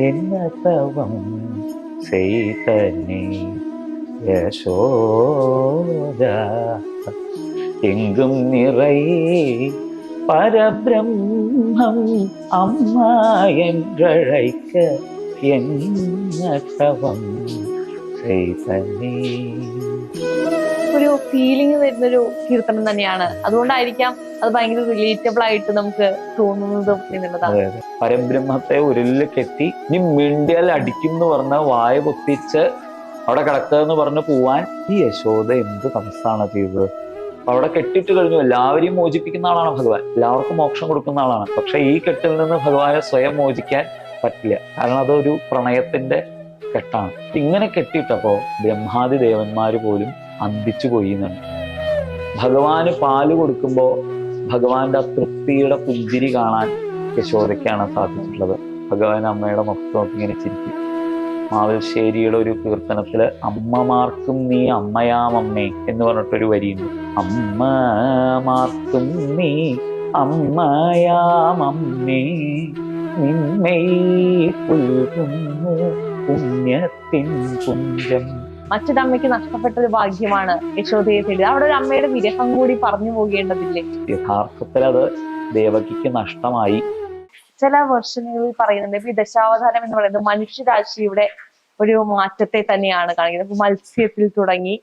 என்ன தவம் செய்தனே யசோதா எங்கும் நிறை பரபிரம்மம் அம்மா என்றழைக்க என்ன தவம் செய்தனே ഒരു ഫീലിംഗ് വരുന്നൊരു കീർത്തനം തന്നെയാണ്. അതുകൊണ്ടായിരിക്കാം അത് ഭയങ്കര റിലേറ്റബിൾ ആയിട്ട് നമുക്ക് തോന്നുന്നതും എന്നുള്ളതാണ്. പരബ്രഹ്മത്തെ ഉരുളിൽ കെട്ടി ഇനി മിണ്ടിയാൽ അടിക്കും എന്ന് പറഞ്ഞ വായ പൊത്തിച്ച് അവിടെ കിടക്കുക എന്ന് പറഞ്ഞ് പോവാൻ ഈ യശോദ എന്ത് തമസാണ് ചെയ്തത്? അവിടെ കെട്ടിട്ട് കഴിഞ്ഞു. എല്ലാവരെയും മോചിപ്പിക്കുന്ന ആളാണ് ഭഗവാൻ. എല്ലാവർക്കും മോക്ഷം കൊടുക്കുന്ന ആളാണ്. പക്ഷെ ഈ കെട്ടിൽ നിന്ന് ഭഗവാനെ സ്വയം മോചിക്കാൻ പറ്റില്ല. കാരണം അതൊരു പ്രണയത്തിന്റെ കെട്ടാണ്. ഇങ്ങനെ കെട്ടിയിട്ടപ്പോ ബ്രഹ്മാദി ദേവന്മാര് പോലും അന്തിച്ചു പോയി എന്നാണ് ഭഗവാന് പാൽ കൊടുക്കുമ്പോ ഭഗവാന്റെ തൃപ്തിയുടെ പുഞ്ചിരി കാണാൻ യശോദയ്ക്കാണ് സാധിച്ചിട്ടുള്ളത്. ഭഗവാൻ അമ്മയുടെ മുഖത്ത് നോക്കി ഇങ്ങനെ ചിരിക്കും. മാവൽശ്ശേരിയുടെ ഒരു കീർത്തനത്തിൽ അമ്മമാർക്കും നീ അമ്മയാമമ്മേ എന്ന് പറഞ്ഞിട്ടൊരു വരിയുണ്ട്. അമ്മമാർക്കും നീ അമ്മയാമമ്മേ നിന്മൈ പുൽകുന്നു പുണ്യത്തിൻ പുഞ്ചം മറ്റൊരമ്മയ്ക്ക് നഷ്ടപ്പെട്ട ഒരു ഭാഗ്യമാണ് യശോദയെ തേടി. അവിടെ ഒരു അമ്മയുടെ വിരഹം കൂടി പറഞ്ഞു പോകേണ്ടതില്ലേ? യഥാർത്ഥത്തിൽ അത് ദേവകിക്ക് നഷ്ടമായി. ചില വെർഷനുകളിൽ പറയുന്നുണ്ട്. ഇപ്പൊ ഈ ദശാവതാരം എന്ന് പറയുന്നത് മനുഷ്യരാശിയുടെ ഒരു മാറ്റത്തെ തന്നെയാണ് കാണിക്കുന്നത്. ഇപ്പൊ മത്സ്യത്തിൽ തുടങ്ങി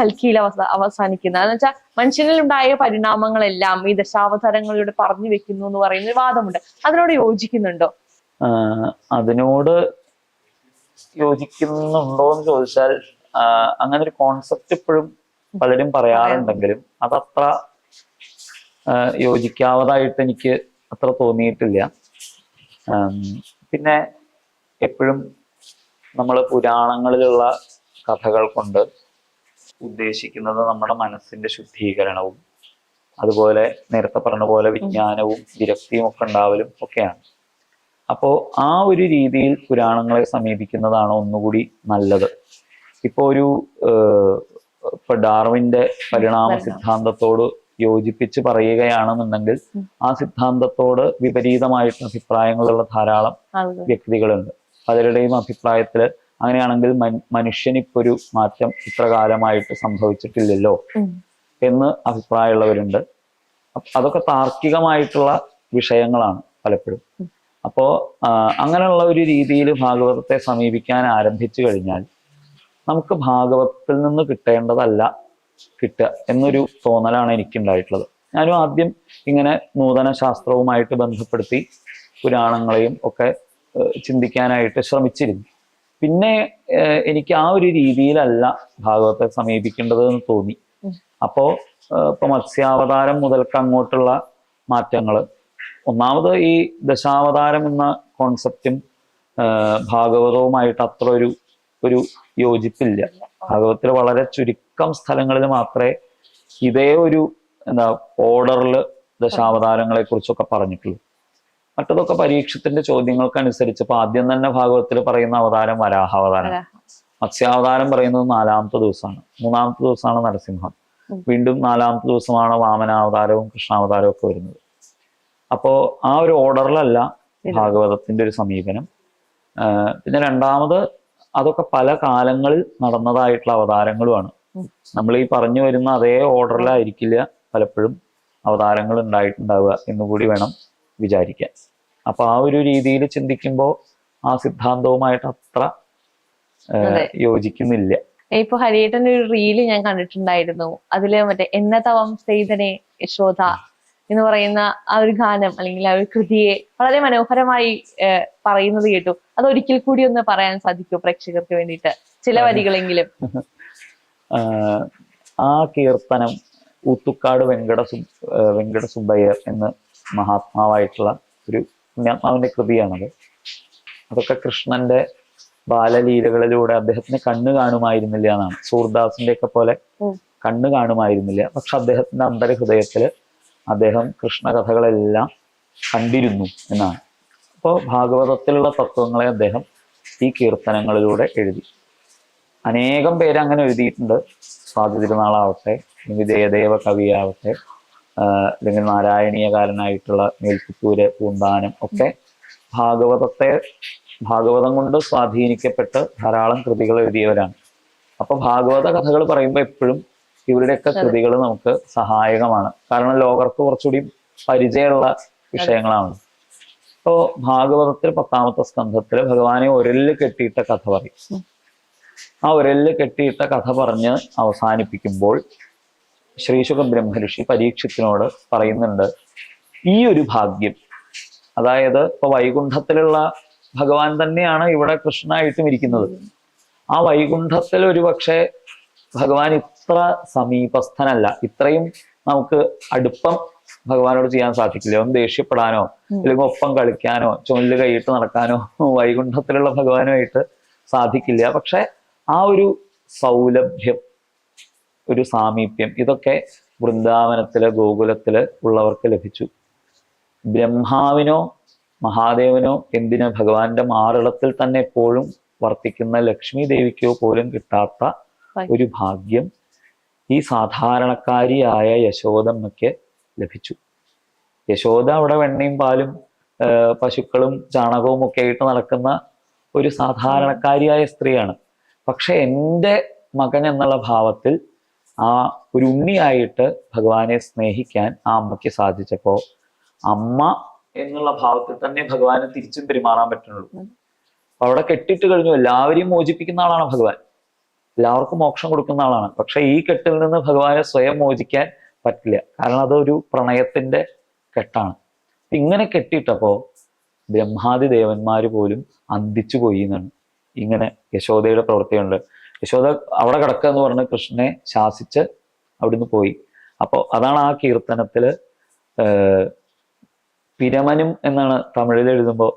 കൽക്കിയിൽ അവസ അവസാനിക്കുന്നത് എന്ന് വെച്ചാൽ മനുഷ്യനിൽ ഉണ്ടായ പരിണാമങ്ങളെല്ലാം ഈ ദശാവതാരങ്ങളിലൂടെ പറഞ്ഞു വെക്കുന്നു എന്ന് പറയുന്ന ഒരു വാദമുണ്ട്. അതിനോട് യോജിക്കുന്നുണ്ടോ? അതിനോട് യോജിക്കുന്നുണ്ടോ എന്ന് ചോദിച്ചാൽ അങ്ങനെ ഒരു കോൺസെപ്റ്റ് ഇപ്പോഴും പലരും പറയാറുണ്ടെങ്കിലും അതത്ര യോജിക്കാവതായിട്ട് എനിക്ക് അത്ര തോന്നിയിട്ടില്ല. പിന്നെ എപ്പോഴും നമ്മൾ പുരാണങ്ങളിലുള്ള കഥകൾ കൊണ്ട് ഉദ്ദേശിക്കുന്നത് നമ്മുടെ മനസ്സിന്റെ ശുദ്ധീകരണവും അതുപോലെ നേരത്തെ പറഞ്ഞ പോലെ വിജ്ഞാനവും വിരക്തിയും ഒക്കെ ഉണ്ടാവലും ഒക്കെയാണ്. അപ്പോ ആ ഒരു രീതിയിൽ പുരാണങ്ങളെ സമീപിക്കുന്നതാണ് ഒന്നുകൂടി നല്ലത്. ഇപ്പോ ഒരു ഇപ്പൊ ഡാർവിന്റെ പരിണാമ സിദ്ധാന്തത്തോട് യോജിപ്പിച്ച് പറയുകയാണെന്നുണ്ടെങ്കിൽ. ആ സിദ്ധാന്തത്തോട് വിപരീതമായിട്ട് അഭിപ്രായങ്ങളുള്ള ധാരാളം വ്യക്തികളുണ്ട്. പലരുടെയും അഭിപ്രായത്തിൽ അങ്ങനെയാണെങ്കിൽ മനുഷ്യനിപ്പൊരു മാറ്റം ഇത്ര കാലമായിട്ട് സംഭവിച്ചിട്ടില്ലല്ലോ എന്ന് അഭിപ്രായമുള്ളവരുണ്ട്. അതൊക്കെ താർക്കികമായിട്ടുള്ള വിഷയങ്ങളാണ് പലപ്പോഴും. അപ്പോ അങ്ങനെയുള്ള ഒരു രീതിയിൽ ഭാഗവതത്തെ സമീപിക്കാൻ ആരംഭിച്ചു കഴിഞ്ഞാൽ നമുക്ക് ഭാഗവതത്തിൽ നിന്ന് കിട്ടേണ്ടതല്ല കിട്ടുക എന്നൊരു തോന്നലാണ് എനിക്കുണ്ടായിട്ടുള്ളത്. ഞാനും ആദ്യം ഇങ്ങനെ നൂതന ശാസ്ത്രവുമായിട്ട് ബന്ധപ്പെടുത്തി പുരാണങ്ങളെയും ഒക്കെ ചിന്തിക്കാനായിട്ട് ശ്രമിച്ചിരുന്നു. പിന്നെ എനിക്ക് ആ ഒരു രീതിയിലല്ല ഭാഗവത്തെ സമീപിക്കേണ്ടത് എന്ന് തോന്നി. അപ്പോ ഇപ്പൊ മത്സ്യാവതാരം മുതൽക്ക് അങ്ങോട്ടുള്ള മാറ്റങ്ങൾ ഒന്നാമത് ഈ ദശാവതാരം എന്ന കോൺസെപ്റ്റും ഭാഗവതവുമായിട്ട് അത്ര ഒരു ഒരു യോജിപ്പില്ല. ഭാഗവത്തിൽ വളരെ ചുരുക്കം സ്ഥലങ്ങളിൽ മാത്രമേ ഇതേ ഒരു എന്താ ഓർഡറിൽ ദശാവതാരങ്ങളെ കുറിച്ചൊക്കെ പറഞ്ഞിട്ടുള്ളൂ. മറ്റതൊക്കെ പരീക്ഷത്തിന്റെ ചോദ്യങ്ങൾക്കനുസരിച്ച് ഇപ്പൊ ആദ്യം തന്നെ ഭാഗവതത്തിൽ പറയുന്ന അവതാരം വരാഹാവതാരം. വരാഹം. മത്സ്യാവതാരം പറയുന്നത് നാലാമത്തെ ദിവസമാണ്. മൂന്നാമത്തെ ദിവസമാണ് നരസിംഹം. വീണ്ടും നാലാമത്തെ ദിവസമാണ് വാമനാവതാരവും കൃഷ്ണാവതാരവും ഒക്കെ വരുന്നത്. അപ്പോ ആ ഒരു ഓർഡറിലല്ല ഭാഗവതത്തിന്റെ ഒരു സമീപനം. പിന്നെ രണ്ടാമത് അതൊക്കെ പല കാലങ്ങളിൽ നടന്നതായിട്ടുള്ള അവതാരങ്ങളുമാണ്. നമ്മൾ ഈ പറഞ്ഞു വരുന്ന അതേ ഓർഡറിലായിരിക്കില്ല പലപ്പോഴും അവതാരങ്ങൾ ഉണ്ടായിട്ടുണ്ടാവുക എന്നുകൂടി വേണം വിചാരിക്കാൻ. അപ്പൊ ആ ഒരു രീതിയിൽ ചിന്തിക്കുമ്പോൾ ആ സിദ്ധാന്തവുമായിട്ട് അത്ര യോജിക്കുന്നില്ല. ഇപ്പൊ ഹരിയേട്ടന്റെ ഒരു റീൽ ഞാൻ കണ്ടിട്ടുണ്ടായിരുന്നു. അതിൽ മറ്റേ എന്നതവം ചെയ്തനെ യശോദ എന്ന് പറയുന്ന ആ ഒരു ഗാനം അല്ലെങ്കിൽ ആ ഒരു കൃതിയെ വളരെ മനോഹരമായി പറയുന്നത് കേട്ടു. അത് ഒരിക്കൽ കൂടി ഒന്ന് പറയാൻ സാധിക്കുമോ പ്രേക്ഷകർക്ക് വേണ്ടിയിട്ട്. ചില വരികളെങ്കിലും. ആ കീർത്തനം ഊത്തുക്കാട് വെങ്കട സു വെങ്കട സുബ്ബയ്യർ എന്ന് മഹാത്മാവായിട്ടുള്ള ഒരു പുണ്യാത്മാവിന്റെ കൃതിയാണത്. അതൊക്കെ കൃഷ്ണന്റെ ബാലലീലകളിലൂടെ അദ്ദേഹത്തിന് കണ്ണു കാണുമായിരുന്നില്ല എന്നാണ്. സൂർദാസിന്റെ ഒക്കെ പോലെ കണ്ണ് കാണുമായിരുന്നില്ല. പക്ഷെ അദ്ദേഹത്തിന്റെ അന്തരഹൃദയത്തിൽ അദ്ദേഹം കൃഷ്ണകഥകളെല്ലാം കണ്ടിരുന്നു എന്നാണ്. അപ്പോൾ ഭാഗവതത്തിലുള്ള തത്വങ്ങളെ അദ്ദേഹം ഈ കീർത്തനങ്ങളിലൂടെ എഴുതി. അനേകം പേര് അങ്ങനെ എഴുതിയിട്ടുണ്ട്. സ്വാതി തിരുനാളാവട്ടെ അല്ലെങ്കിൽ ജയദേവ കവിയാവട്ടെ അല്ലെങ്കിൽ നാരായണീയകാരനായിട്ടുള്ള മേൽപ്പുത്തൂര് പൂന്താനം ഒക്കെ ഭാഗവതത്തെ ഭാഗവതം കൊണ്ട് സ്വാധീനിക്കപ്പെട്ട് ധാരാളം കൃതികൾ എഴുതിയവരാണ്. അപ്പൊ ഭാഗവത കഥകൾ പറയുമ്പോൾ എപ്പോഴും ഇവരുടെയൊക്കെ. കൃതികൾ നമുക്ക് സഹായകമാണ്. കാരണം ലോകർക്ക് കുറച്ചുകൂടി പരിചയമുള്ള വിഷയങ്ങളാണ്. ഇപ്പോ ഭാഗവതത്തിൽ പത്താമത്തെ സ്കന്ധത്തിൽ ഭഗവാനെ ഒരൽ കെട്ടിയിട്ട കഥ പറയും. ആ ഒരൽ കെട്ടിയിട്ട കഥ പറഞ്ഞ് അവസാനിപ്പിക്കുമ്പോൾ ശ്രീശുഖ ബ്രഹ്മഋഷി പരീക്ഷത്തിനോട് പറയുന്നുണ്ട് ഈ ഒരു ഭാഗ്യം അതായത് ഇപ്പൊ വൈകുണ്ഠത്തിലുള്ള ഭഗവാൻ തന്നെയാണ് ഇവിടെ കൃഷ്ണനായിട്ടും ഇരിക്കുന്നത്. ആ വൈകുണ്ഠത്തിൽ ഒരു പക്ഷേ ഭഗവാൻ ഇത്ര സമീപസ്ഥനല്ല. ഇത്രയും നമുക്ക് അടുപ്പം ഭഗവാനോട് ചെയ്യാൻ സാധിക്കില്ല. ഒന്ന് ദേഷ്യപ്പെടാനോ. അല്ലെങ്കിൽ ഒപ്പം കളിക്കാനോ ചുമൽ കൈയിട്ട് നടക്കാനോ വൈകുണ്ഠത്തിലുള്ള ഭഗവാനുമായിട്ട് സാധിക്കില്ല. പക്ഷെ ആ ഒരു സൗലഭ്യം ഒരു സാമീപ്യം ഇതൊക്കെ വൃന്ദാവനത്തിൽ ഗോകുലത്തിൽ ഉള്ളവർക്ക് ലഭിച്ചു. ബ്രഹ്മാവിനോ മഹാദേവനോ എന്തിന് ഭഗവാന്റെ മാറിളത്തിൽ തന്നെ എപ്പോഴും വർത്തിക്കുന്ന ലക്ഷ്മി ദേവിക്കോ പോലും കിട്ടാത്ത ഒരു ഭാഗ്യം ഈ സാധാരണക്കാരിയായ യശോദമ്മയ്ക്ക് ലഭിച്ചു. യശോദ അവിടെ വെണ്ണയും പാലും പശുക്കളും ചാണകവും ഒക്കെ ആയിട്ട് നടക്കുന്ന ഒരു സാധാരണക്കാരിയായ സ്ത്രീയാണ്. പക്ഷെ എന്റെ മകൻ എന്നുള്ള ഭാവത്തിൽ ആ ഒരു ഉണ്ണിയായിട്ട് ഭഗവാനെ സ്നേഹിക്കാൻ ആ അമ്മയ്ക്ക് സാധിച്ചപ്പോ അമ്മ എന്നുള്ള ഭാവത്തിൽ തന്നെ ഭഗവാനെ തിരിച്ചും പെരുമാറാൻ പറ്റുന്നുള്ളൂ. അവിടെ കെട്ടിട്ട് കഴിഞ്ഞു. എല്ലാവരെയും മോചിപ്പിക്കുന്ന ആളാണ് ഭഗവാൻ. എല്ലാവർക്കും മോക്ഷം കൊടുക്കുന്ന ആളാണ്. പക്ഷെ ഈ കെട്ടിൽ നിന്ന് ഭഗവാനെ സ്വയം മോചിക്കാൻ പറ്റില്ല. കാരണം അതൊരു പ്രണയത്തിന്റെ കെട്ടാണ്. ഇങ്ങനെ കെട്ടിയിട്ടപ്പോ ബ്രഹ്മാദി ദേവന്മാര് പോലും അന്തിച്ചു പോയി എന്നാണ്. ഇങ്ങനെ യശോദയുടെ പ്രവൃത്തിയുണ്ട്. യശോദ അവിടെ കിടക്കുക എന്ന് പറഞ്ഞ് കൃഷ്ണനെ ശാസിച്ച് അവിടുന്ന് പോയി. അപ്പോൾ അതാണ് ആ കീർത്തനത്തിൽ ഏർ പിരമനും എന്നാണ് തമിഴിൽ എഴുതുമ്പോൾ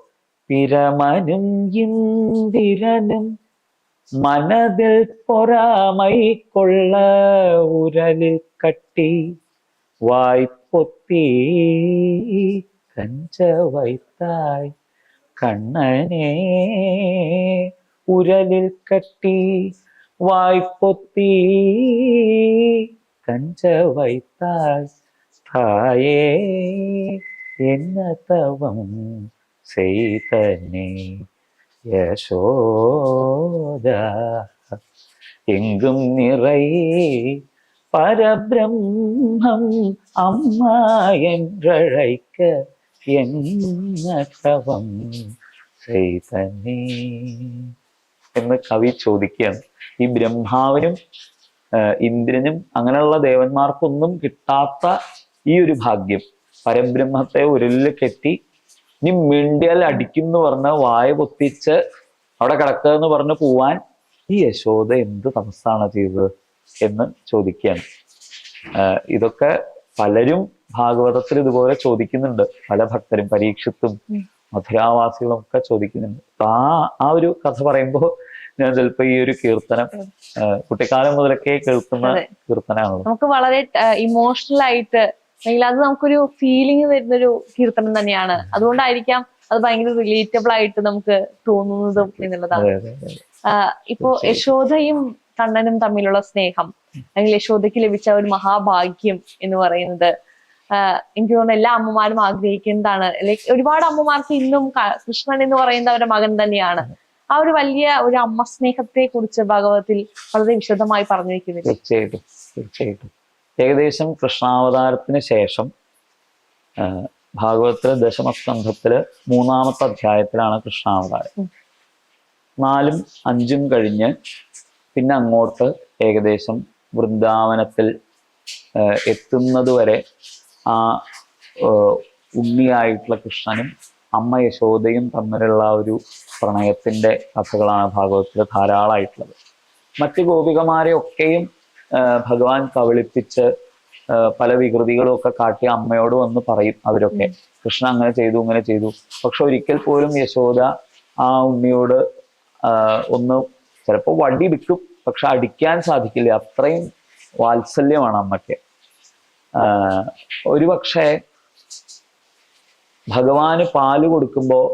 പിരമനും ഇന്ദിരനും மனதில் பொறாமை கொள்ள உரலில் கட்டி வாய்ப்பொத்தி கஞ்ச வைத்தாய் கண்ணனே. உரலில் கட்டி வாய்ப்பொத்தி கஞ்ச வைத்தாய். தாயே என்ன தவம் செய்தனே யசோதா எங்கும் நிறை பரபிரம்மம் அம்மா என்றழைக்க என்ன தவം ചെയ്തനേ എന്ന് കവി ചോദിക്കുകയാണ് ഈ ബ്രഹ്മാവിനും ആ, ഇന്ദ്രനും അങ്ങനെയുള്ള ദേവന്മാർക്കൊന്നും കിട്ടാത്ത ഈ ഒരു ഭാഗ്യം പരബ്രഹ്മത്തെ ഉരുളിൽ കെട്ടി ഇനി മിണ്ടിയാൽ അടിക്കും എന്ന് പറഞ്ഞ വായ പൊത്തിച്ച് അവിടെ കിടക്കുക എന്ന് പറഞ്ഞ് പോവാൻ ഈ യശോദ എന്ത് തമസാണ് ചെയ്തത് എന്ന് ചോദിക്കുകയാണ്. ഇതൊക്കെ പലരും ഭാഗവതത്തിൽ ഇതുപോലെ ചോദിക്കുന്നുണ്ട്. പല ഭക്തരും പരീക്ഷത്തും. മധുരാവാസികളും ഒക്കെ ചോദിക്കുന്നുണ്ട്. അപ്പൊ ആ ആ ഒരു കഥ പറയുമ്പോൾ ഞാൻ ചിലപ്പോ ഈ ഒരു കീർത്തനം കുട്ടിക്കാലം മുതലൊക്കെ കേൾക്കുന്ന കീർത്തനാണ് നമുക്ക് വളരെ ഇമോഷണൽ ആയിട്ട് അല്ലെങ്കിൽ അത് നമുക്കൊരു ഫീലിംഗ് തരുന്നൊരു കീർത്തനം തന്നെയാണ്. അതുകൊണ്ടായിരിക്കാം അത് ഭയങ്കര റിലേറ്റബിൾ ആയിട്ട് നമുക്ക് തോന്നുന്നതും എന്നുള്ളതാണ്. ഇപ്പോ യശോധയും യശോദയും കണ്ണനും തമ്മിലുള്ള സ്നേഹം അല്ലെങ്കിൽ യശോദയ്ക്ക് ലഭിച്ച ഒരു മഹാഭാഗ്യം എന്ന് പറയുന്നത് എനിക്ക് തോന്നുന്നു എല്ലാ അമ്മമാരും ആഗ്രഹിക്കുന്നതാണ്. ലൈക്ക് ഒരുപാട് അമ്മമാർക്ക് ഇന്നും കൃഷ്ണൻ എന്ന് പറയുന്ന അവരുടെ മകൻ തന്നെയാണ്. ആ ഒരു വലിയ ഒരു അമ്മ സ്നേഹത്തെ കുറിച്ച് ഭാഗവതത്തിൽ വളരെ വിശദമായി പറഞ്ഞു വെക്കുന്നില്ല തീർച്ചയായിട്ടും തീർച്ചയായിട്ടും. ഏകദേശം കൃഷ്ണാവതാരത്തിന് ശേഷം ഭാഗവതത്തിലെ ഭാഗവത്തിലെ ദശമസ്കന്ധത്തിൽ മൂന്നാമത്തെ അധ്യായത്തിലാണ് കൃഷ്ണാവതാരം. നാലും അഞ്ചും കഴിഞ്ഞ് പിന്നെ അങ്ങോട്ട് ഏകദേശം വൃന്ദാവനത്തിൽ എത്തുന്നത് വരെ ആ ഉണ്ണിയായിട്ടുള്ള കൃഷ്ണനും അമ്മ യശോദയും തമ്മിലുള്ള ഒരു പ്രണയത്തിന്റെ കഥകളാണ് ഭാഗവത്തിൽ ധാരാളമായിട്ടുള്ളത്. മറ്റ് ഗോപികമാരെ ഒക്കെയും ഭഗവാൻ കബളിപ്പിച്ച് പല വികൃതികളും ഒക്കെ കാട്ടി അമ്മയോട് വന്ന് പറയും അവരൊക്കെ. കൃഷ്ണ അങ്ങനെ ചെയ്തു ഇങ്ങനെ ചെയ്തു. പക്ഷെ ഒരിക്കൽ പോലും യശോദ ആ ഉണ്ണിയോട് ഒന്ന് ചിലപ്പോൾ വടി വിൽക്കും പക്ഷെ അടിക്കാൻ സാധിക്കില്ല. അത്രയും വാത്സല്യമാണ് അമ്മയ്ക്ക്. ഒരു പക്ഷേ ഭഗവാന് പാൽ കൊടുക്കുമ്പോൾ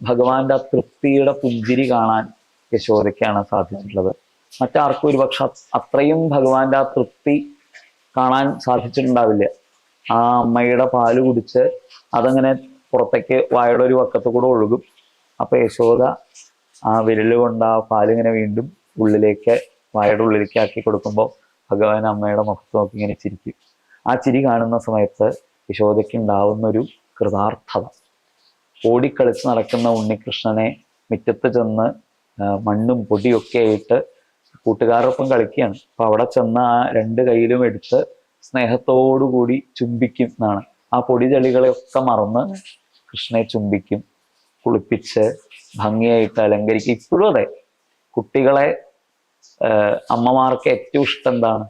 ഭഗവാന്റെ ആ തൃപ്തിയുടെ പുഞ്ചിരി കാണാൻ യശോദയ്ക്കാണ് സാധിച്ചിട്ടുള്ളത്. മറ്റാർക്കും ഒരു പക്ഷെ അത്രയും ഭഗവാന്റെ ആ തൃപ്തി കാണാൻ സാധിച്ചിട്ടുണ്ടാവില്ല. ആ അമ്മയുടെ പാൽ കുടിച്ച് അതങ്ങനെ പുറത്തേക്ക് വായുടെ ഒരു വക്കത്ത് കൂടെ ഒഴുകും. അപ്പൊ യശോദ ആ വിരൽ കൊണ്ട് ആ പാലിങ്ങനെ വീണ്ടും ഉള്ളിലേക്ക് വായുടെ ഉള്ളിലേക്ക് ആക്കി കൊടുക്കുമ്പോൾ ഭഗവാൻ അമ്മയുടെ മുഖത്ത് നോക്കി ഇങ്ങനെ ചിരിക്കും. ആ ചിരി കാണുന്ന സമയത്ത് യശോദയ്ക്ക് ഉണ്ടാവുന്ന ഒരു കൃതാർത്ഥത. ഓടിക്കളിച്ച് നടക്കുന്ന ഉണ്ണികൃഷ്ണനെ മുറ്റത്ത് ചെന്ന് മണ്ണും പൊടിയൊക്കെ ആയിട്ട് കൂട്ടുകാരോടൊപ്പം കളിക്കുകയാണ്. അപ്പൊ അവിടെ ചെന്ന ആ രണ്ട് കയ്യിലും എടുത്ത് സ്നേഹത്തോടു കൂടി ചുംബിക്കും എന്നാണ്. ആ പൊടി ചെളികളെയൊക്കെ മറന്ന് കൃഷ്ണനെ ചുംബിക്കും കുളിപ്പിച്ച് ഭംഗിയായിട്ട് അലങ്കരിക്കും. ഇപ്പോഴും അതെ. കുട്ടികളെ അമ്മമാർക്ക് ഏറ്റവും ഇഷ്ടം എന്താണ്?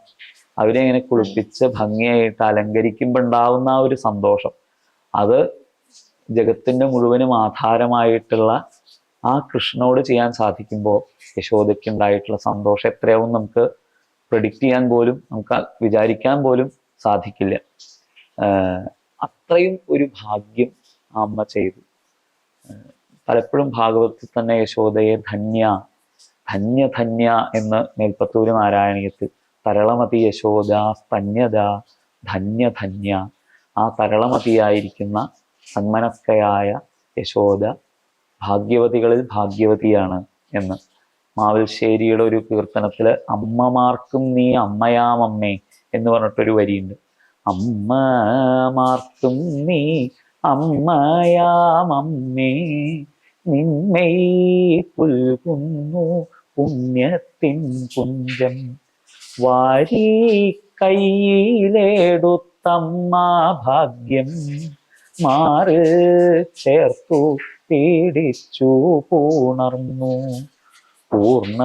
അവരെ ഇങ്ങനെ കുളിപ്പിച്ച് ഭംഗിയായിട്ട് അലങ്കരിക്കുമ്പോൾ ഉണ്ടാവുന്ന ആ ഒരു സന്തോഷം. അത് ജഗത്തിന്റെ മുഴുവനും ആധാരമായിട്ടുള്ള ആ കൃഷ്ണനോട് ചെയ്യാൻ സാധിക്കുമ്പോൾ യശോദയ്ക്ക് ഉണ്ടായിട്ടുള്ള സന്തോഷം എത്രയാവും നമുക്ക് പ്രഡിക്റ്റ് ചെയ്യാൻ പോലും നമുക്ക് വിചാരിക്കാൻ പോലും സാധിക്കില്ല. അത്രയും ഒരു ഭാഗ്യം അമ്മ ചെയ്തു. പലപ്പോഴും ഭാഗവതത്തിൽ തന്നെ യശോദയെ ധന്യ ധന്യ ധന്യ എന്ന് മേൽപ്പത്തൂര് നാരായണീയത്തിൽ തരളമതി യശോദ സ്തന്യത ധന്യ ധന്യ ആ തരളമതിയായിരിക്കുന്ന സന്മനസ്കയായ യശോദ ഭാഗ്യവതികളിൽ ഭാഗ്യവതിയാണ് എന്ന്. മാവൽശ്ശേരിയുടെ ഒരു കീർത്തനത്തിൽ അമ്മമാർക്കും നീ അമ്മയാമമ്മേ എന്ന് പറഞ്ഞിട്ടൊരു വരിയുണ്ട്. അമ്മമാർക്കും നീ അമ്മയാമമ്മേ നിന്മൈ പുൽകുന്നു പുണ്യത്തിൻ പുഞ്ചം. വാരി കയ്യിലെടുത്തമ്മ ഭാഗ്യം. മാറ് ചേർത്തു പീഡിച്ചു പൂണർന്നു. പൂർണ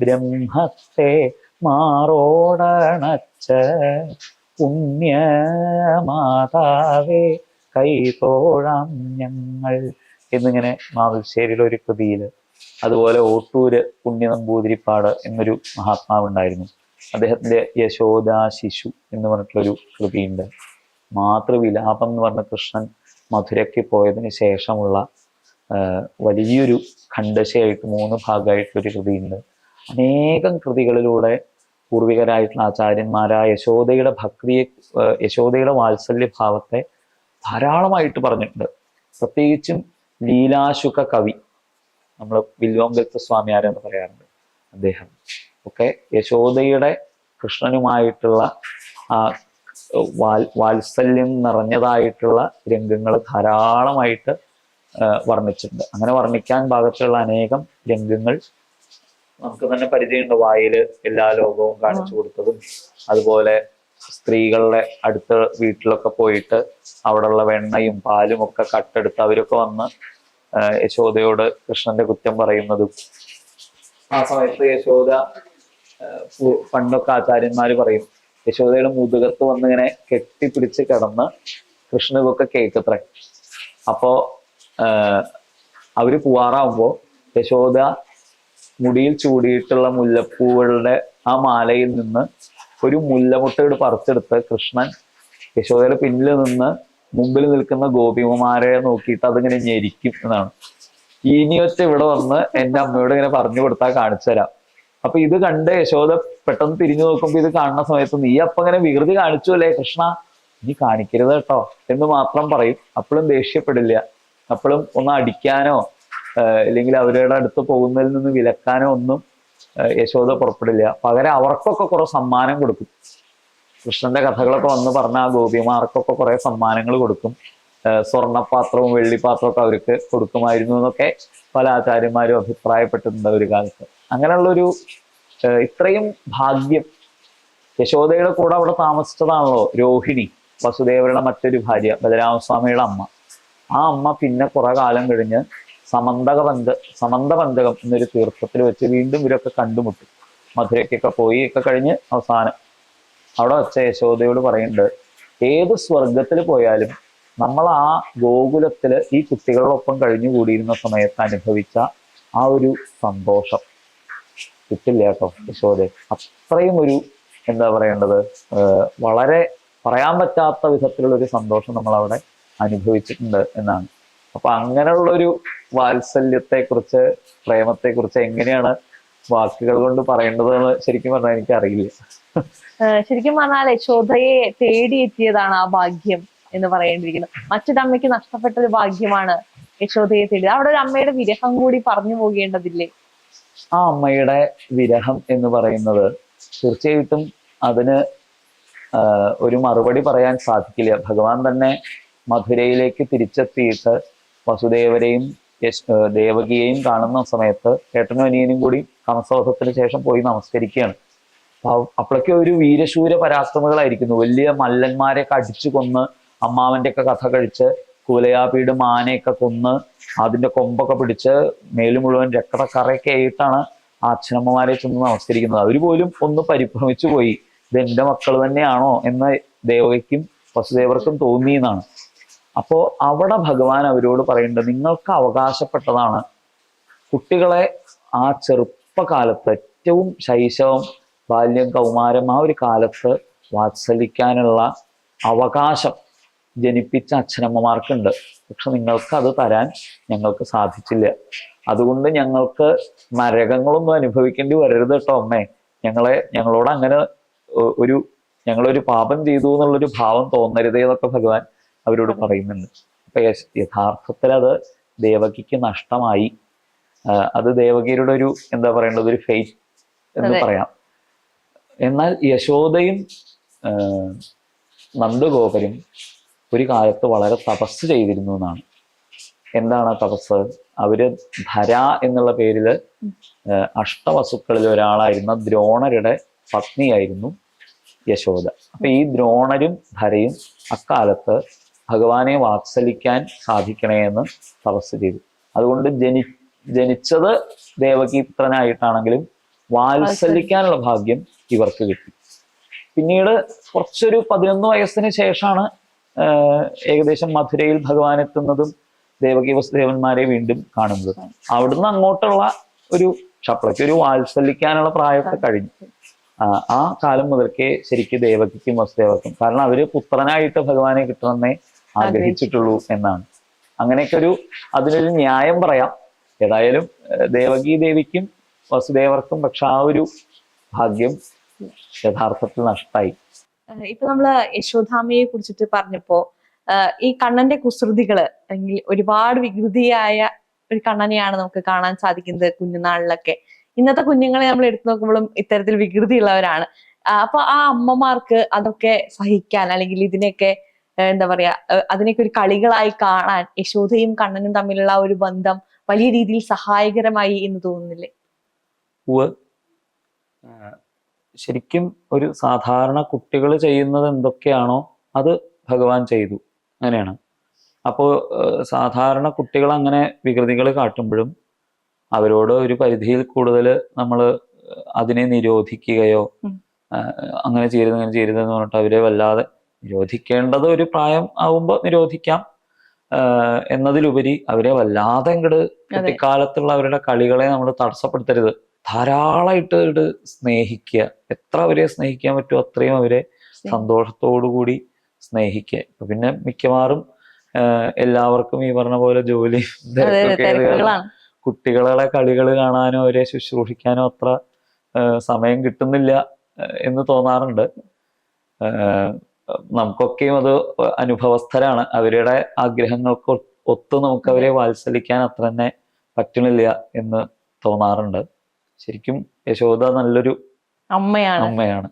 ബ്രഹ്മത്തെ മാറോടണച്ച പുണ്യമാതാവേ കൈതോഴാം ഞങ്ങൾ. എന്നിങ്ങനെ മാതൃശ്ശേരിയിലെ ഒരു കൃതിയിൽ അതുപോലെ ഓട്ടൂര് പുണ്യ നമ്പൂതിരിപ്പാട് എന്നൊരു മഹാത്മാവുണ്ടായിരുന്നു. അദ്ദേഹത്തിന്റെ യശോദ ശിശു എന്ന് പറഞ്ഞിട്ടുള്ളൊരു കൃതിയുണ്ട്. മാതൃവിലാപം എന്ന് പറഞ്ഞ കൃഷ്ണൻ മധുരയ്ക്ക് പോയതിന് ശേഷമുള്ള വലിയൊരു ഖണ്ഡശയായിട്ട് മൂന്ന് ഭാഗമായിട്ടൊരു കൃതിയുണ്ട് അനേകം കൃതികളിലൂടെ പൂർവികരായിട്ടുള്ള ആചാര്യന്മാരായ യശോദയുടെ ഭക്തിയെ യശോദയുടെ വാത്സല്യ ഭാവത്തെ ധാരാളമായിട്ട് പറഞ്ഞിട്ടുണ്ട്. പ്രത്യേകിച്ചും ലീലാശുക കവി നമ്മൾ വില്വംഗത്ത് സ്വാമിയാരെന്ന് പറയാറുണ്ട് അദ്ദേഹം. ഒക്കെ യശോദയുടെ കൃഷ്ണനുമായിട്ടുള്ള ആ വാത്സല്യം നിറഞ്ഞതായിട്ടുള്ള രംഗങ്ങൾ ധാരാളമായിട്ട് വർണിച്ചിട്ടുണ്ട്. അങ്ങനെ വർണിക്കാൻ ഭാഗത്തുള്ള അനേകം രംഗങ്ങൾ നമുക്ക് തന്നെ പരിചയമുണ്ട്. വായിൽ എല്ലാ ലോകവും കാണിച്ചു കൊടുത്തതും. അതുപോലെ സ്ത്രീകളുടെ അടുത്ത വീട്ടിലൊക്കെ പോയിട്ട് അവിടെയുള്ള വെണ്ണയും പാലും ഒക്കെ കട്ടെടുത്ത് അവരൊക്കെ വന്ന് യശോദയോട് കൃഷ്ണന്റെ കുറ്റം പറയുന്നതും ആ സമയത്ത് യശോദ പണ്ടൊക്കെ ആചാര്യന്മാര് പറയും യശോദയുടെ മുതുകത്ത് വന്നിങ്ങനെ കെട്ടിപ്പിടിച്ച് കിടന്ന് കൃഷ്ണ ഇതൊക്കെ കേക്കത്രേ അപ്പോ അവർ പോവാറാവുമ്പോ യശോദ മുടിയിൽ ചൂടിയിട്ടുള്ള മുല്ലപ്പൂവുകളുടെ ആ മാലയിൽ നിന്ന് ഒരു മുല്ലമുട്ടയോട് പറിച്ചെടുത്ത് കൃഷ്ണൻ യശോദയുടെ പിന്നിൽ നിന്ന് മുമ്പിൽ നിൽക്കുന്ന ഗോപിമാരെ നോക്കിയിട്ട് അതിങ്ങനെ ഞെരിക്കും എന്നാണ്. ഇനിയൊറ്റ ഇവിടെ വന്ന് എന്റെ അമ്മയോട് ഇങ്ങനെ പറഞ്ഞു കൊടുത്താൽ കാണിച്ചു തരാം. അപ്പൊ ഇത് കണ്ട് യശോദ പെട്ടെന്ന് തിരിഞ്ഞു നോക്കുമ്പോൾ ഇത് കാണുന്ന സമയത്ത് നീ അപ്പൊ ഇങ്ങനെ വികൃതി കാണിച്ചു അല്ലേ കൃഷ്ണ? നീ കാണിക്കരുത് കേട്ടോ എന്ന് മാത്രം പറയും. അപ്പോഴും ദേഷ്യപ്പെടില്ല. അപ്പോഴും ഒന്ന് അടിക്കാനോ അല്ലെങ്കിൽ അവരുടെ അടുത്ത് പോകുന്നതിൽ നിന്ന് വിലക്കാനോ ഒന്നും യശോദ പുറപ്പെടില്ല. പകരം അവർക്കൊക്കെ കുറെ സമ്മാനം കൊടുക്കും. കൃഷ്ണന്റെ കഥകളൊക്കെ വന്ന് പറഞ്ഞ ആ ഗോപിമാർക്കൊക്കെ കുറെ സമ്മാനങ്ങൾ കൊടുക്കും. സ്വർണപാത്രവും ഒക്കെ അവർക്ക് കൊടുക്കുമായിരുന്നു എന്നൊക്കെ പല ആചാര്യന്മാരും അഭിപ്രായപ്പെട്ടിട്ടുണ്ട് ഒരു കാലത്ത്. അങ്ങനെയുള്ളൊരു ഇത്രയും ഭാഗ്യം യശോദയുടെ കൂടെ അവിടെ താമസിച്ചതാണല്ലോ രോഹിണി വസുദേവരുടെ മറ്റൊരു ഭാര്യ ബലരാമസ്വാമിയുടെ അമ്മ. ആ അമ്മ പിന്നെ കുറെ കാലം കഴിഞ്ഞ് സമന്തക പന്ത സമന്ത പന്തകം എന്നൊരു തീർത്ഥത്തിൽ വെച്ച് വീണ്ടും ഇവരൊക്കെ കണ്ടുമുട്ടി. മധുരയ്ക്കൊക്കെ പോയി ഒക്കെ കഴിഞ്ഞ് അവസാനം. അവിടെ വെച്ച യശോദയോട് പറയുന്നുണ്ട് ഏത് സ്വർഗത്തിൽ പോയാലും നമ്മൾ ആ ഗോകുലത്തിൽ ഈ കുട്ടികളോടൊപ്പം കഴിഞ്ഞുകൂടിയിരുന്ന സമയത്ത് അനുഭവിച്ച ആ ഒരു സന്തോഷം. കിട്ടില്ല കേട്ടോ യശോദ. അത്രയും ഒരു എന്താ പറയേണ്ടത് വളരെ പറയാൻ പറ്റാത്ത വിധത്തിലുള്ള ഒരു സന്തോഷം നമ്മൾ അവിടെ അനുഭവിച്ചിട്ടുണ്ട് എന്നാണ്. അപ്പൊ അങ്ങനെയുള്ള ഒരു വാത്സല്യത്തെ കുറിച്ച് പ്രേമത്തെ കുറിച്ച് എങ്ങനെയാണ് വാക്കുകൾ കൊണ്ട് പറയേണ്ടതെന്ന് ശരിക്കും പറഞ്ഞാൽ എനിക്ക് അറിയില്ല ശരിക്കും പറഞ്ഞാൽ യശോദയെ തേടിയെത്തിയതാണ് ആ ഭാഗ്യം എന്ന് പറയേണ്ടിയിരിക്കുന്നു. മറ്റൊരമ്മയ്ക്ക് നഷ്ടപ്പെട്ട ഒരു ഭാഗ്യമാണ് യശോദയെ തേടിയത്. അവിടെ ഒരു അമ്മയുടെ വിരഹം കൂടി പറഞ്ഞു പോകേണ്ടതില്ലേ? ആ അമ്മയുടെ വിരഹം എന്ന് പറയുന്നത് തീർച്ചയായിട്ടും അതിന് ഒരു മറുപടി പറയാൻ സാധിക്കില്ല. ഭഗവാൻ തന്നെ മധുരയിലേക്ക് തിരിച്ചെത്തിയിട്ട് വസുദേവരെയും ദേവകിയെയും കാണുന്ന സമയത്ത് ഏട്ടനും അനിയനും കൂടി കമസവധത്തിന് ശേഷം പോയി നമസ്കരിക്കുകയാണ്. അപ്പൊ അപ്പോഴൊക്കെ ഒരു വീരശൂര പരാക്രമികളായിരിക്കുന്നു. വലിയ മല്ലന്മാരെ അടിച്ചു കൊന്ന് അമ്മാവന്റെ ഒക്കെ കഥ കഴിച്ച് കുലയാപീട് മാനയൊക്കെ കൊന്ന് അതിന്റെ കൊമ്പൊക്കെ പിടിച്ച് മേലും മുഴുവൻ രക്തക്കറയൊക്കെ ആയിട്ടാണ് ആ അച്ഛനമ്മമാരെ ചെന്ന് നമസ്കരിക്കുന്നത്. അവർ പോലും ഒന്ന് പരിഭ്രമിച്ചു പോയി. ഇത് എന്റെ മക്കൾ തന്നെയാണോ എന്ന് ദേവകയ്ക്കും വസുദേവർക്കും തോന്നി എന്നാണ് അപ്പോ അവിടെ ഭഗവാൻ അവരോട് പറയേണ്ടത് നിങ്ങൾക്ക് അവകാശപ്പെട്ടതാണ്. കുട്ടികളെ ആ ചെറുപ്പകാലത്ത് ഏറ്റവും ശൈശവം ബാല്യം കൗമാരം ആ ഒരു കാലത്ത് വാത്സലിക്കാനുള്ള അവകാശം ജനിപ്പിച്ച അച്ഛനമ്മമാർക്കുണ്ട്. പക്ഷെ നിങ്ങൾക്ക് അത് തരാൻ ഞങ്ങൾക്ക് സാധിച്ചില്ല. അതുകൊണ്ട് ഞങ്ങൾക്ക് നരകങ്ങളൊന്നും അനുഭവിക്കേണ്ടി വരരുത് കേട്ടോ അമ്മേ. ഞങ്ങളെ ഞങ്ങളോട് അങ്ങനെ ഒരു ഞങ്ങളൊരു പാപം ചെയ്തു എന്നുള്ളൊരു ഭാവം തോന്നരുതേ എന്നൊക്കെ ഭഗവാൻ അവരോട് പറയുന്നുണ്ട്. അപ്പൊ യഥാർത്ഥത്തിൽ അത് ദേവകിക്ക് നഷ്ടമായി. അത് ദേവകിയുടെ ഒരു എന്താ പറയേണ്ടത്? ഒരു ഫെയ്റ്റ് എന്ന് പറയാം. എന്നാൽ യശോദയും നന്ദഗോപരും ഒരു കാലത്ത് വളരെ തപസ് ചെയ്തിരുന്നു എന്നാണ്. എന്താണ് തപസ്? അവർ ധര എന്നുള്ള പേരിൽ അഷ്ടവസുക്കളിൽ ഒരാളായിരുന്ന ദ്രോണരുടെ പത്നിയായിരുന്നു യശോദ. അപ്പൊ ഈ ദ്രോണരും ധരയും അക്കാലത്ത് ഭഗവാനെ വാത്സലിക്കാൻ സാധിക്കണേ എന്ന് തപസ് ചെയ്തു. അതുകൊണ്ട് ജനി ജനിച്ചത് ദേവകീപുത്രനായിട്ടാണെങ്കിലും വാത്സലിക്കാനുള്ള ഭാഗ്യം ഇവർക്ക് കിട്ടി. പിന്നീട് കുറച്ചൊരു പതിനൊന്ന് വയസ്സിന് ശേഷമാണ് ഏകദേശം മധുരയിൽ ഭഗവാൻ എത്തുന്നതും ദേവകീ വസുദേവന്മാരെ വീണ്ടും കാണുന്നതും. അവിടുന്ന് അങ്ങോട്ടുള്ള ഒരു ഷപ്ലയ്ക്ക് ഒരു വാത്സല്യിക്കാനുള്ള പ്രായമൊക്കെ കഴിഞ്ഞു. ആ കാലം മുതൽക്കേ ശരിക്കും ദേവകിക്കും വസുദേവർക്കും കാരണം അവർ പുത്രനായിട്ട് ഭഗവാനെ കിട്ടണമെന്നേ ആഗ്രഹിച്ചിട്ടുള്ളൂ എന്നാണ്. അങ്ങനെയൊക്കെ ഒരു അതിനൊരു ന്യായം പറയാം. ഏതായാലും ദേവകീ ദേവകി ദേവിക്കും വസുദേവർക്കും പക്ഷെ ആ ഒരു ഭാഗ്യം യഥാർത്ഥത്തിൽ നഷ്ടമായി ഇപ്പൊ നമ്മൾ യശോധാമയെ കുറിച്ചിട്ട് പറഞ്ഞപ്പോ ഈ കണ്ണന്റെ കുസൃതികൾ അല്ലെങ്കിൽ ഒരുപാട് വികൃതിയായ ഒരു കണ്ണനെയാണ് നമുക്ക് കാണാൻ സാധിക്കുന്നത് കുഞ്ഞുനാളിലൊക്കെ. ഇന്നത്തെ കുഞ്ഞുങ്ങളെ നമ്മൾ എടുത്തു നോക്കുമ്പോഴും ഇത്തരത്തിൽ വികൃതിയുള്ളവരാണ്. അപ്പൊ ആ അമ്മമാർക്ക് അതൊക്കെ സഹിക്കാൻ അല്ലെങ്കിൽ ഇതിനെയൊക്കെ എന്താ പറയാ അതിനൊക്കെ ഒരു കളികളായി കാണാൻ യശോദയും കണ്ണനും തമ്മിലുള്ള ഒരു ബന്ധം വലിയ രീതിയിൽ സഹായകരമായി എന്ന് തോന്നുന്നില്ലേ? ശരിക്കും ഒരു സാധാരണ കുട്ടികൾ ചെയ്യുന്നത് എന്തൊക്കെയാണോ അത് ഭഗവാൻ ചെയ്തു. അങ്ങനെയാണ്. അപ്പോ സാധാരണ കുട്ടികൾ അങ്ങനെ വികൃതികൾ കാട്ടുമ്പോഴും അവരോട് ഒരു പരിധിയിൽ കൂടുതൽ നമ്മൾ അതിനെ നിരോധിക്കുകയോ അങ്ങനെ ചെയ്യരുത് അങ്ങനെ ചെയ്യരുതെന്ന് പറഞ്ഞിട്ട് അവരെ വല്ലാതെ നിരോധിക്കേണ്ടത് ഒരു പ്രായം ആവുമ്പോൾ നിരോധിക്കാം. എന്നതിലുപരി അവരെ വല്ലാതെ ഇങ്ങോട്ട് കുട്ടിക്കാലത്തുള്ള അവരുടെ കളികളെ നമ്മൾ തടസ്സപ്പെടുത്തരുത്. ധാരാളമായിട്ട് ഇങ്ങട് സ്നേഹിക്കുക. എത്ര അവരെ സ്നേഹിക്കാൻ പറ്റുമോ അത്രയും അവരെ സന്തോഷത്തോടു കൂടി സ്നേഹിക്കുക. ഇപ്പൊ പിന്നെ മിക്കവാറും എല്ലാവർക്കും ഈ പറഞ്ഞ പോലെ ജോലി കുട്ടികളെ കളികൾ കാണാനോ അവരെ ശുശ്രൂഷിക്കാനോ അത്ര സമയം കിട്ടുന്നില്ല എന്ന് തോന്നാറുണ്ട്. നമുക്കൊക്കെയും അത് അനുഭവസ്ഥരാണ്. അവരുടെ ആഗ്രഹങ്ങൾക്ക് ഒത്ത് നമുക്ക് അവരെ വാത്സലിക്കാൻ അത്ര തന്നെ പറ്റണില്ല എന്ന് തോന്നാറുണ്ട്. ശരിക്കും യശോദ നല്ലൊരു അമ്മയാണ്. അമ്മയാണ്.